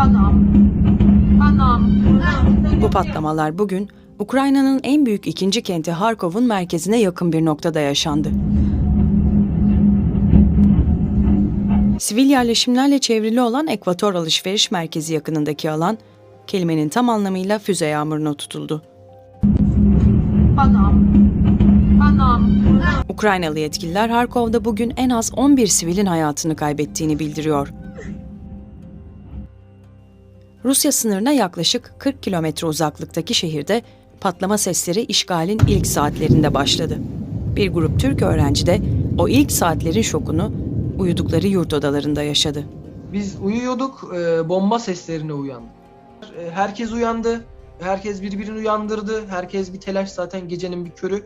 Panam. Panam. Bu patlamalar bugün Ukrayna'nın en büyük ikinci kenti Harkov'un merkezine yakın bir noktada yaşandı. Sivil yerleşimlerle çevrili olan Ekvator Alışveriş Merkezi yakınındaki alan, kelimenin tam anlamıyla füze yağmuruna tutuldu. Panam. Panam. Ukraynalı yetkililer Harkov'da bugün en az 11 sivilin hayatını kaybettiğini bildiriyor. Rusya sınırına yaklaşık 40 kilometre uzaklıktaki şehirde patlama sesleri işgalin ilk saatlerinde başladı. Bir grup Türk öğrenci de o ilk saatlerin şokunu uyudukları yurt odalarında yaşadı. Biz uyuyorduk, e, bomba seslerine uyandık. E, herkes uyandı, herkes birbirini uyandırdı, herkes bir telaş zaten gecenin bir körü.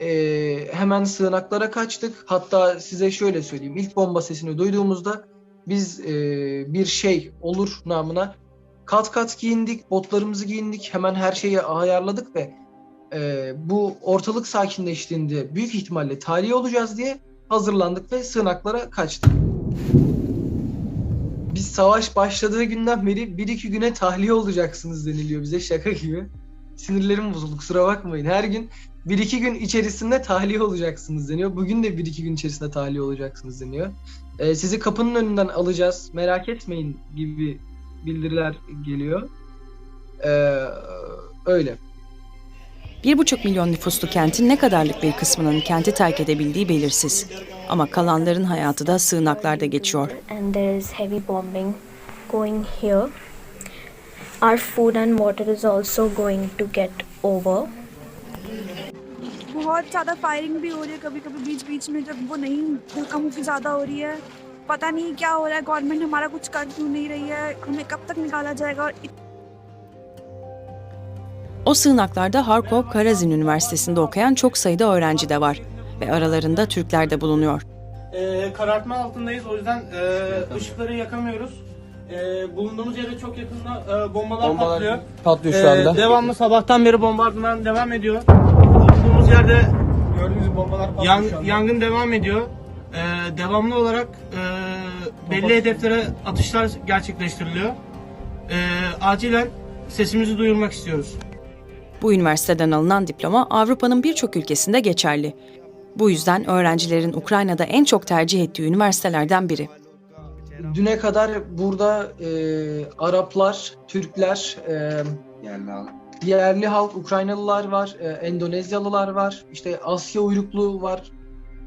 E, hemen sığınaklara kaçtık. Hatta size şöyle söyleyeyim, ilk bomba sesini duyduğumuzda biz e, bir şey olur namına kat kat giyindik, botlarımızı giyindik, hemen her şeyi ayarladık ve e, bu ortalık sakinleştiğinde büyük ihtimalle tahliye olacağız diye hazırlandık ve sığınaklara kaçtık. Biz savaş başladığı günden beri bir iki güne tahliye olacaksınız deniliyor bize şaka gibi. Sinirlerim bozuldu kusura bakmayın. Her gün bir iki gün içerisinde tahliye olacaksınız deniyor. Bugün de bir iki gün içerisinde tahliye olacaksınız deniyor. Ee, sizi kapının önünden alacağız merak etmeyin gibi bildiriler geliyor. Ee, öyle. 1,5 milyon nüfuslu kentin ne kadarlık bir kısmının kenti terk edebildiği belirsiz. Ama kalanların hayatı da sığınaklarda geçiyor. and there is heavy bombing going here. Our food and water is also going to get over. बहुत ज़्यादा फायरिंग भी हो रही है कभी कभी बीच बीच में जब वो नहीं धक्का मुक्की ज़्यादा हो रही है पता नहीं क्या हो रहा है गवर्नमेंट हमारा कुछ कर क्यों नहीं रही है हमें कब तक निकाला जाएगा और इत- O sığınaklarda Harkov Karazin Üniversitesi'nde okuyan çok sayıda öğrenci de var ve aralarında Türkler de bulunuyor. Ee, karartma altındayız o yüzden e, ışıkları yakamıyoruz. Ee, bulunduğumuz yere çok yakında e, bombalar, patlıyor. patlıyor Ee, devamlı sabahtan beri bombardıman devam ediyor. Bulunduğumuz yerde Gördüğünüz bombalar yan- yangın devam ediyor. Ee, devamlı olarak e, belli hedeflere atışlar gerçekleştiriliyor. Ee, acilen sesimizi duyurmak istiyoruz. Bu üniversiteden alınan diploma Avrupa'nın birçok ülkesinde geçerli. Bu yüzden öğrencilerin Ukrayna'da en çok tercih ettiği üniversitelerden biri. Düne kadar burada e, Araplar, Türkler, e, yerli halk, Ukraynalılar var, e, Endonezyalılar var, işte Asya uyruklu var,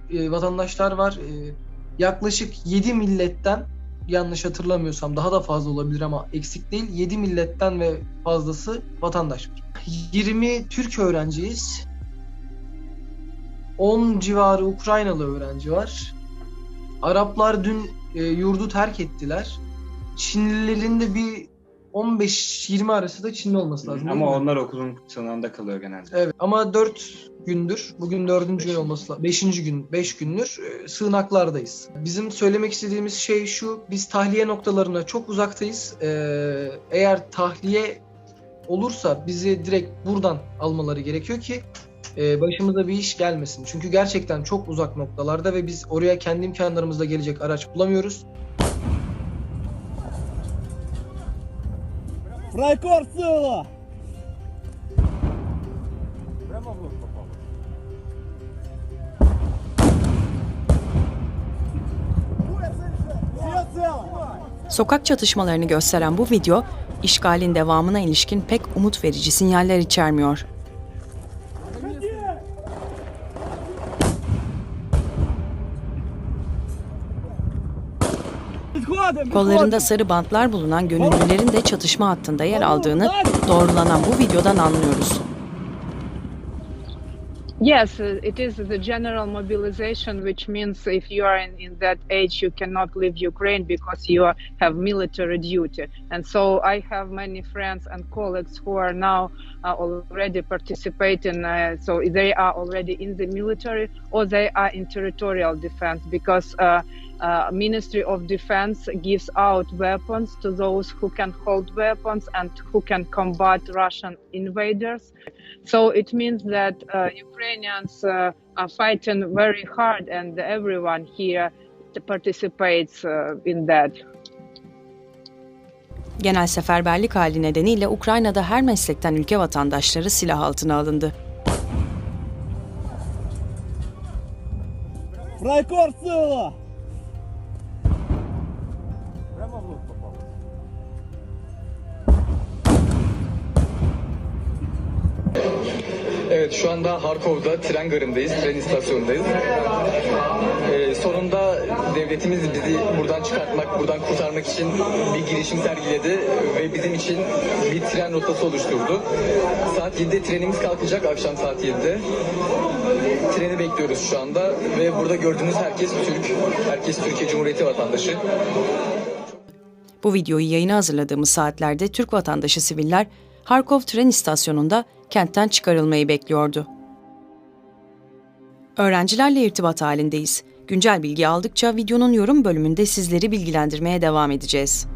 e, vatandaşlar var. E, yaklaşık 7 milletten yanlış hatırlamıyorsam daha da fazla olabilir ama eksik değil. 7 milletten ve fazlası vatandaş var. 20 Türk öğrenciyiz. 10 civarı Ukraynalı öğrenci var. Araplar dün e, yurdu terk ettiler. Çinlilerin de bir 15-20 arası da Çinli olması lazım. Ama onlar okulun sınavında kalıyor genelde. Evet ama 4 gündür, bugün 4. gün olması lazım. 5. gün, 5 gündür e, sığınaklardayız. Bizim söylemek istediğimiz şey şu, biz tahliye noktalarına çok uzaktayız. E, eğer tahliye olursa bizi direkt buradan almaları gerekiyor ki e, başımıza bir iş gelmesin. Çünkü gerçekten çok uzak noktalarda ve biz oraya kendi imkanlarımızla gelecek araç bulamıyoruz. Фрайкор сила! Sokak çatışmalarını gösteren bu video, işgalin devamına ilişkin pek umut verici sinyaller içermiyor. Kollarında sarı bantlar bulunan gönüllülerin de çatışma hattında yer aldığını doğrulanan bu videodan anlıyoruz. Yes, uh, it is the general mobilization, which means if you are in, in that age, you cannot leave Ukraine because you have military duty. And so I have many friends and colleagues who are now uh, already participating. Uh, so they are already in the military or they are in territorial defense because uh, uh, Ministry of Defense gives out weapons to those who can hold weapons and who can combat Russian invaders. So it means that uh, Ukrainians uh, are fighting very hard, and everyone here participates uh, in that. Genel seferberlik hali nedeniyle Ukrayna'da her meslekten ülke vatandaşları silah altına alındı. Evet şu anda Harkov'da tren garındayız, tren istasyonundayız. Ee, sonunda devletimiz bizi buradan çıkartmak, buradan kurtarmak için bir girişim sergiledi ve bizim için bir tren rotası oluşturdu. Saat 7'de trenimiz kalkacak, akşam saat 7'de. Treni bekliyoruz şu anda ve burada gördüğünüz herkes Türk, herkes Türkiye Cumhuriyeti vatandaşı. Bu videoyu yayına hazırladığımız saatlerde Türk vatandaşı siviller Harkov tren istasyonunda kentten çıkarılmayı bekliyordu. Öğrencilerle irtibat halindeyiz. Güncel bilgi aldıkça videonun yorum bölümünde sizleri bilgilendirmeye devam edeceğiz.